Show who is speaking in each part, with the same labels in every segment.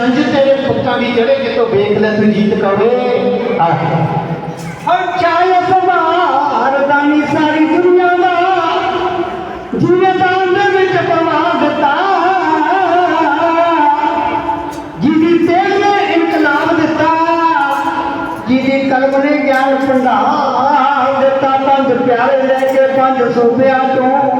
Speaker 1: ਜੰਜ ਤੇਰੇ ਪੁੱਤਾਂ ਦੀ ਜੜੇ ਕਿਤੋਂ ਵੇਖ ਲੈ ਸੰਜੀਤ ਕਵੇ ਆਹ।
Speaker 2: ਹਰ ਚਾਹੇ ਸਮਾਰ ਦਾਨੀ ਸਾਰੀ ਦੁਨੀਆ ਦਾ, ਜਿਵੇਂ ਦਾਨ ਦੇ ਵਿੱਚ ਪਵਾ ਦਿੱਤਾ ਜਿਹਦੀ ਤੇਜ ਨੇ ਇਨਕਲਾਬ ਦਿੱਤਾ, ਜਿਹਦੀ ਕਲਮ ਨੇ ਗਿਆਨ ਭੰਡਾਰ ਦਿੱਤਾ। ਪੰਜ ਪਿਆਰੇ ਲੈ ਕੇ ਪੰਜ ਸੋਪਿਆਂ ਤੋਂ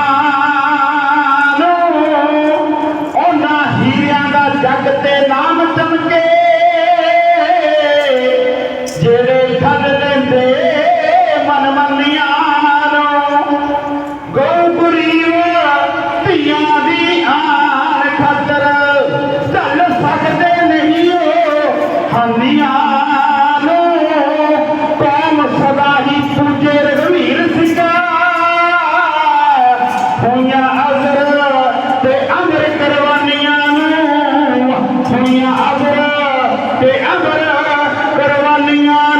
Speaker 2: না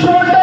Speaker 2: छोड़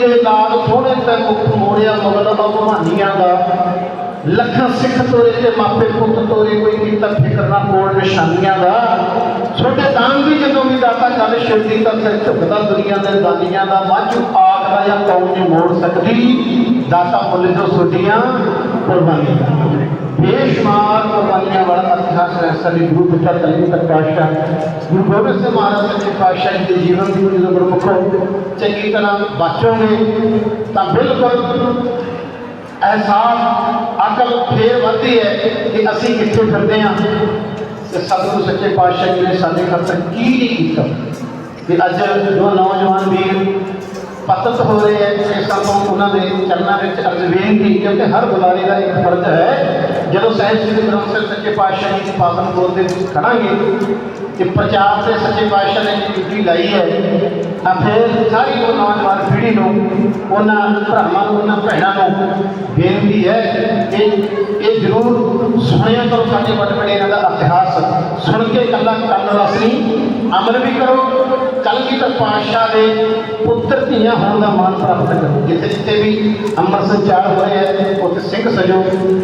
Speaker 2: ਦੇ ਲਾਲ
Speaker 1: ਸੋਹਣੇ ਤੇ ਮੁਖ ਮੋੜਿਆ ਮੁਗਲ ਭਵਾਨੀਆਂ ਦਾ। ਲੱਖਾਂ ਸਿੱਖ ਤੋਰੇ ਤੇ ਮਾਪੇ ਪੁੱਤ ਤੋਰੇ, ਕੋਈ ਕੀਤਾ ਫਿਕਰ ਨਾ ਕੋਲ ਨਿਸ਼ਾਨੀਆਂ ਦਾ। ਛੋਟੇ ਦਾਨ ਵੀ ਜਦੋਂ ਵੀ ਦਾਤਾ ਗੱਲ ਛਿੜਦੀ, ਤਾਂ ਸਿਰ ਝੁਕਦਾ ਦੁਨੀਆ ਦੇ ਦਾਨੀਆਂ ਦਾ। ਵਾਂਝੂ ਆਖਦਾ ਜਾਂ ਕੌਮ ਨਹੀਂ ਮੋੜ ਸਕਦੀ। ਦਾਤਾ ਮੁੱਲ ਜੋ ਛੋਟੀਆਂ ਕੁਰਬਾਨੀਆਂ। ਬੇਸ਼ੁਮਾਰ ਕੁਰਬਾਨੀਆਂ ਵਾਲਾ ਇਤਿਹਾਸ ਹੈ ਗੁਰੂ ਪਿਤਾ ਤਲੀ ਪਾਤਸ਼ਾਹ। ਗੁਰੂ ਗੋਬਿੰਦ ਸਿੰਘ ਮਹਾਰਾਜ ਸੱਚੇ ਪਾਤਸ਼ਾਹ ਜੀ ਦੇ ਜੀਵਨ ਦੀ ਜਦੋਂ ਗੁਰਮੁਖੋ ਚੰਗੀ ਤਰ੍ਹਾਂ ਬਾਚੋਗੇ ਤਾਂ ਬਿਲਕੁਲ ਅਹਿਸਾਸ, ਅਕਲ ਫੇਰ ਵੱਧਦੀ ਹੈ ਕਿ ਅਸੀਂ ਕਿੱਥੇ ਫਿਰਦੇ ਹਾਂ। ਤੇ ਸਤਿਗੁਰੂ ਸੱਚੇ ਪਾਤਸ਼ਾਹ ਜੀ ਨੇ ਸਾਡੇ ਖਾਤਰ ਕੀ ਨਹੀਂ ਕੀਤਾ। ਕਿ ਅੱਜ ਜੋ ਨੌਜਵਾਨ ਵੀਰ ਪਤਤ ਹੋ ਰਹੇ ਹੈ ਕਿ ਸਾਨੂੰ ਉਹਨਾਂ ਦੇ ਚਰਨਾਂ ਵਿੱਚ ਅਰਜ਼ ਬੇਨਤੀ ਕਿਉਂਕਿ ਹਰ ਬੁਲਾਰੇ ਦਾ ਇੱਕ ਫਰਜ਼ ਹੈ ਜਦੋਂ ਸਾਹਿਬ ਸ੍ਰੀ ਗ੍ਰੰਥ ਸਾਹਿਬ ਸੱਚੇ ਪਾਤਸ਼ਾਹ ਜੀ ਦੀ ਪਾਵਨ ਗੋਦ ਦੇ ਵਿੱਚ ਖੜਾਂਗੇ ਕਿ ਪ੍ਰਚਾਰ ਤੇ ਸੱਚੇ ਪਾਤਸ਼ਾਹ ਨੇ ਜਿਹੜੀ ਡਿਊਟੀ ਲਾਈ ਹੈ, ਤਾਂ ਫਿਰ ਸਾਰੀ ਉਹ ਨੌਜਵਾਨ ਪੀੜ੍ਹੀ ਨੂੰ, ਉਹਨਾਂ ਭਰਾਵਾਂ ਨੂੰ, ਉਹਨਾਂ ਭੈਣਾਂ ਨੂੰ ਬੇਨਤੀ ਹੈ ਕਿ ਇਹ ਜ਼ਰੂਰ ਸੁਣਿਆ ਕਰੋ ਸਾਡੇ ਵੱਡ ਇਹਨਾਂ ਦਾ ਇਤਿਹਾਸ। ਸੁਣ ਕੇ ਇਕੱਲਾ ਕੰਨ ਰਸ ਨਹੀਂ ਅਮਲ ਵੀ ਕਰੋ ਕਲਗੀਧਰ ਪਾਤਸ਼ਾਹ ਦੇ ਪੁੱਤਰ ਧੀਆਂ ਹੋਣ ਦਾ ਮਾਣ ਪ੍ਰਾਪਤ ਕਰੋ ਜਿੱਥੇ ਜਿੱਥੇ ਵੀ ਅੰਮ੍ਰਿਤ ਸੰਚਾਰ ਹੋ ਰਿਹਾ ਹੈ ਉੱਥੇ ਸਿੰਘ ਸਜੋ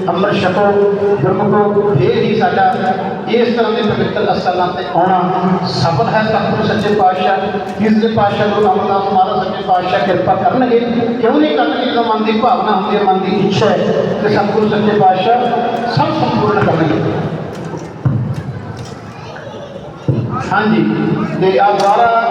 Speaker 1: ਅੰਮ੍ਰਿਤ ਛਕੋ ਗੁਰਮੁਖੋ ਫੇਰ ਹੀ ਸਾਡਾ ਇਸ ਤਰ੍ਹਾਂ ਦੇ ਪਵਿੱਤਰ ਅਸਥਾਨਾਂ ਤੇ ਆਉਣਾ ਸਫਲ ਹੈ ਸਤਿਗੁਰੂ ਸੱਚੇ ਪਾਤਸ਼ਾਹ ਤੀਸਰੇ ਪਾਤਸ਼ਾਹ ਗੁਰੂ ਅਮਰਦਾਸ ਮਹਾਰਾਜ ਸੱਚੇ ਪਾਤਸ਼ਾਹ ਕਿਰਪਾ ਕਰਨਗੇ ਕਿਉਂ ਨਹੀਂ ਕਰਨਗੇ ਜਦੋਂ ਮਨ ਦੀ ਭਾਵਨਾ ਹੁੰਦੀ ਹੈ ਮਨ ਦੀ ਇੱਛਾ ਹੈ ਕਿ ਸਤਿਗੁਰੂ ਸੱਚੇ ਪਾਤਸ਼ਾਹ ਸਭ ਸੰਪੂਰਨ ਕਰਨਗੇ ਹਾਂਜੀ ਤੇ ਆ ਦੁਆਰਾ